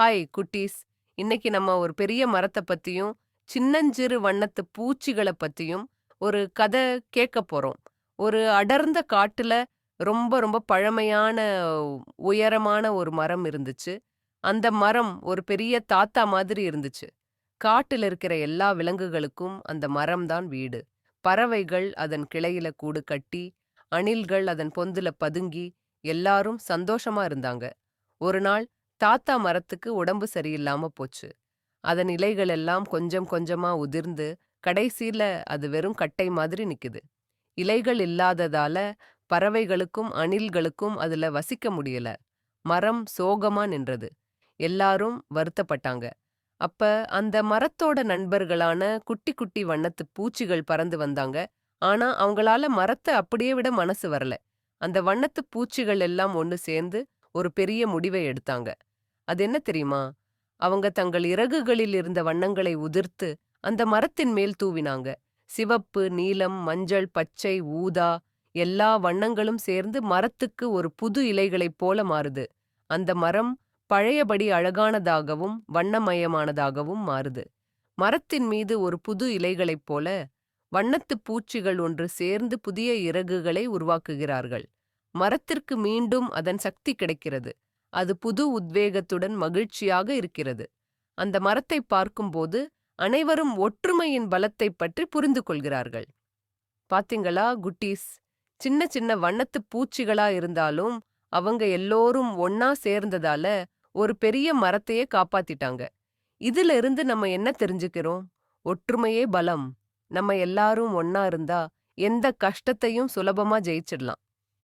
Hi குட்டீஸ். இன்னைக்கு நம்ம ஒரு பெரிய மரத்தை பத்தியும் சின்னஞ்சிறு வண்ணத்து பூச்சிகளை பத்தியும் ஒரு கதை கேட்க போறோம். ஒரு அடர்ந்த காட்டுல ரொம்ப ரொம்ப பழமையான உயரமான ஒரு மரம் இருந்துச்சு. அந்த மரம் ஒரு பெரிய தாத்தா மாதிரி இருந்துச்சு. காட்டுல இருக்கிற எல்லா விலங்குகளுக்கும் அந்த மரம்தான் வீடு. பறவைகள் அதன் கிளையில கூடு கட்டி அணில்கள் அதன் பொந்துல பதுங்கி எல்லாரும் சந்தோஷமா இருந்தாங்க. ஒரு நாள் தாத்தா மரத்துக்கு உடம்பு சரியில்லாம போச்சு. அதன் இலைகள் எல்லாம் கொஞ்சம் கொஞ்சமா உதிர்ந்து கடைசியில அது வெறும் கட்டை மாதிரி நிக்குது. இலைகள் இல்லாததால பறவைகளுக்கும் அணில்களுக்கும் அதுல வசிக்க முடியல. மரம் சோகமா நின்றது. எல்லாரும் வருத்தப்பட்டாங்க. அப்ப அந்த மரத்தோட நண்பர்களான குட்டி குட்டி வண்ணத்து பூச்சிகள் பறந்து வந்தாங்க. ஆனா அவங்களால மரத்தை அப்படியே விட மனசு வரல. அந்த வண்ணத்து பூச்சிகள் எல்லாம் ஒன்னு சேர்ந்து ஒரு பெரிய முடிவை எடுத்தாங்க. அது என்ன தெரியுமா? அவங்க தங்கள் இறகுகளில் இருந்த வண்ணங்களை உதிர்த்து அந்த மரத்தின் மேல் தூவினாங்க. சிவப்பு நீலம் மஞ்சள் பச்சை ஊதா எல்லா வண்ணங்களும் சேர்ந்து மரத்துக்கு ஒரு புது இலைகளைப் போல மாறுது. அந்த மரம் பழையபடி அழகானதாகவும் வண்ணமயமானதாகவும் மாறுது. மரத்தின் மீது ஒரு புது இலைகளைப் போல வண்ணத்துப் பூச்சிகள் ஒன்று சேர்ந்து புதிய இறகுகளை உருவாக்குகிறார்கள். மரத்திற்கு மீண்டும் அதன் சக்தி கிடைக்கிறது. அது புது உத்வேகத்துடன் மகிழ்ச்சியாக இருக்கிறது. அந்த மரத்தை பார்க்கும்போது அனைவரும் ஒற்றுமையின் பலத்தைப் பற்றி புரிந்து கொள்கிறார்கள். பாத்தீங்களா குட்டீஸ்? சின்ன சின்ன வண்ணத்து பூச்சிகளா இருந்தாலும் அவங்க எல்லோரும் ஒன்னா சேர்ந்ததால ஒரு பெரிய மரத்தையே காப்பாத்திட்டாங்க. இதுல இருந்து நம்ம என்ன தெரிஞ்சுக்கிறோம்? ஒற்றுமையே பலம். நம்ம எல்லாரும் ஒன்னா இருந்தா எந்த கஷ்டத்தையும் சுலபமா ஜெயிச்சிடலாம்.